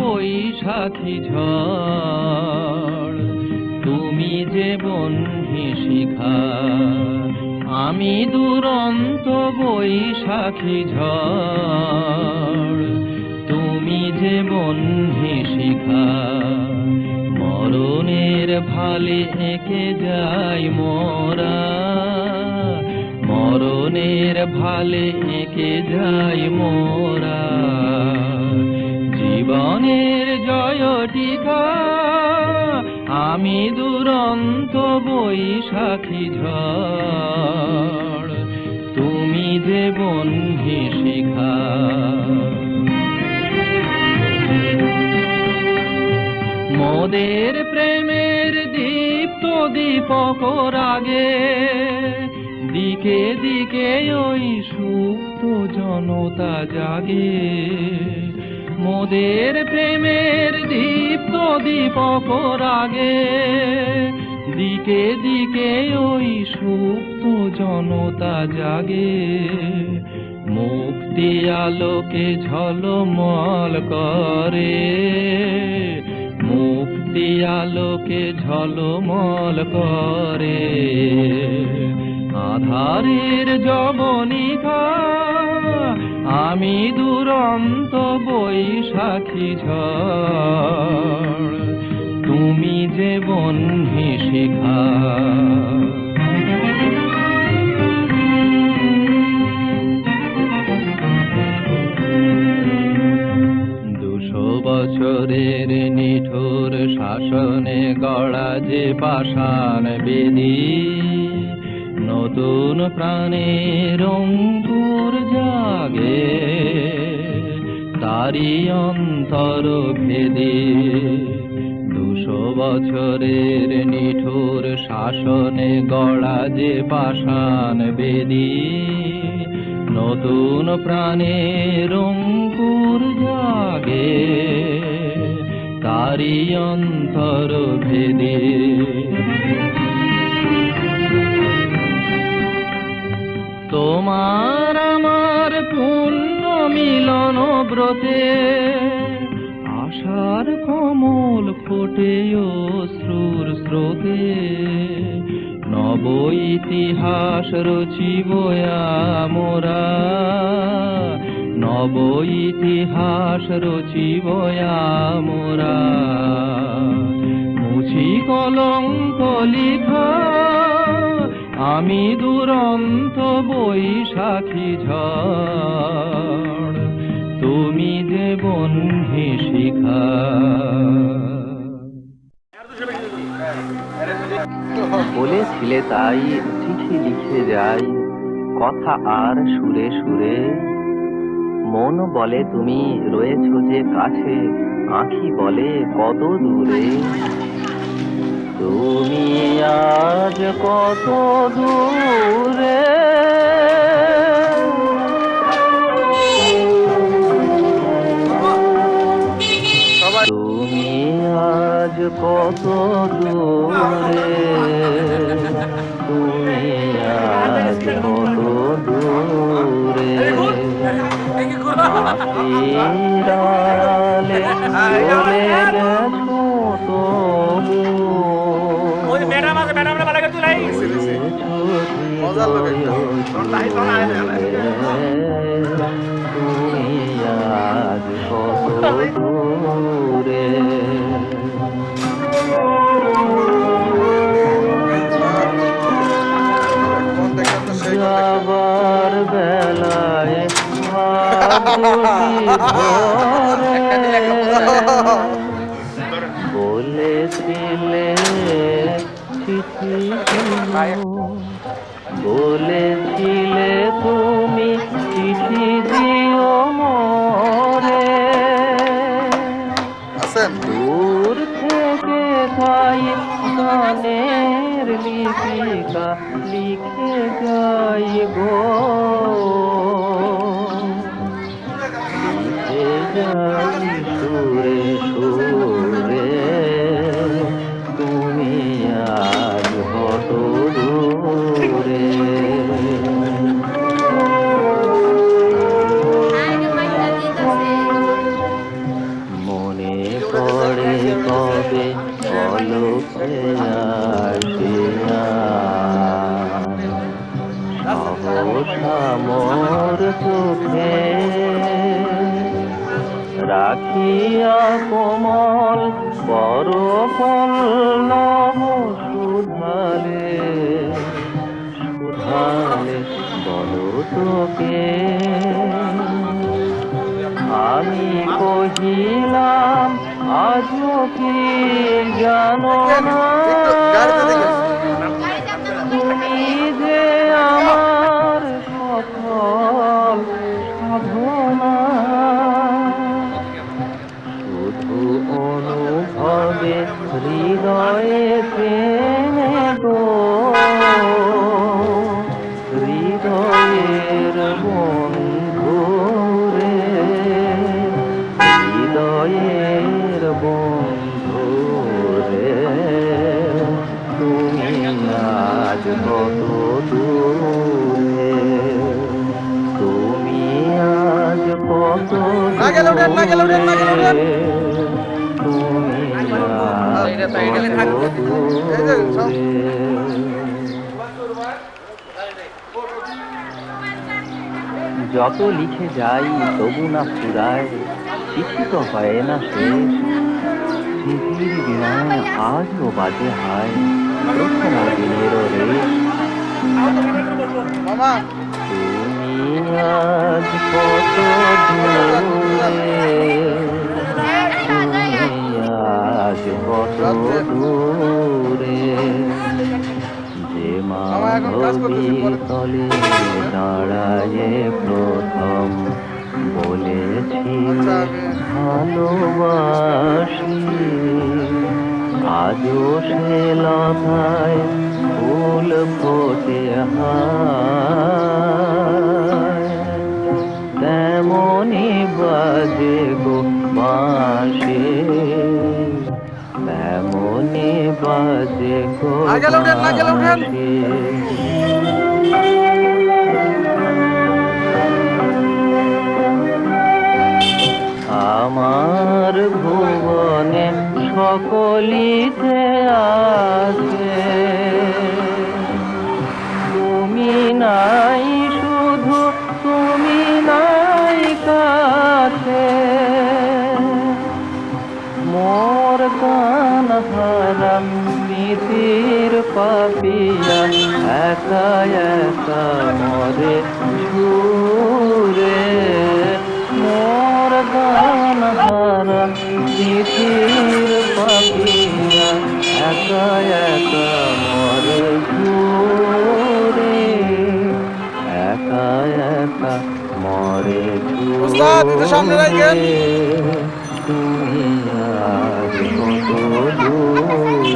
বৈশাখী ঝড়। তুমি যে বন্ধি শিখা আমি দুরন্ত বৈশাখী ঝড়। তুমি যে বন্ধি শিখা মরণের ভালে এঁকে যাই মোরা। মরণের ভালে এঁকে যাই মোরা। জীবনের জয় টিকা আমি দুরন্ত বৈশাখী ঝড়। তুমি যে বন্ধি শিখা। মোদের প্রেমের দীপ্ত দীপক রাগে দিকে দিকে ওই সুপ্ত জনতা জাগে। মোদের প্রেমের দীপ্ত দীপক রাগে। দিকে দিকে ওই সুপ্ত জনতা জাগে। মুক্তি আলোকে ঝলমল করে। মুক্তি আলোকে ঝলমল করে। আধারের জবনিকা আমি দুরন্ত বৈশাখী ঝড়। তুমি যে বন্ধি শিখা। বছরের নিঠুর শাসনে গড়া যে পাষাণ বেদি নতুন প্রাণের অঙ্কুর জাগে তারি অন্তর ভেদে। দুশো বছরের নিঠুর শাসনে গড়া যে পাষাণ বেদি, নতুন প্রাণের অঙ্কুর জাগে তারি অন্তর ভেদে। ব্রতে, আশার কমল ফোটে অশ্রুর স্রোতে। নব ইতিহাস রচিব মোরা নব ইতিহাস রচিব মোরা মুছি কলঙ্ক লিখা, আমি দুরন্ত বৈশাখী ঝড় বন্ধি শিখা। বলেছিলে তাই, চিঠি লিখে যাই, কথা আর সুরে সুরে। মন বলে তুমি, রয়েছ যে কাছে, আঁখি বলে কত দূরে। তুমি আজ কত দূরে কত দূরে তুমি আজ কত দূরে? আশিরালে চলে গেছো তবু। মজার চিঠি বলেছিলে তুমি চিঠি দিও মরে। দূর থেকে তাই গানের লিপিকা লিখে যাই গো। লিখে যাই সুরে সুরে। চোখে রাখিয়া কোমল বড় পল্লব সুধালে সুধালে বলো তোকে, আমি কহিলাম, আজও কি জানো না? সাধনা যত লিখে যাই তবু না ফুরায় কিছু তো হয় না শেষ। স্মৃতির বিনায় আজও বাজে হায় দিনের মামা। তুমি আজ কত দূরে। আজ কত দূরে যে মাধবী তলে দাঁড়ায় প্রথম বলেছি আচ্ছা, ভালোবাসি। আজও সে লতায় ফুল ফোটে তেমনি বাজে গো বাঁশি তেমনি বাজে গো। আমার ভুবনে সকলিতে একা একা মরে ঝুরে মোর গান হারাম স্মৃতির পাপিয়া একা একা মরে ঝুরে একা একা মরে তুমি কত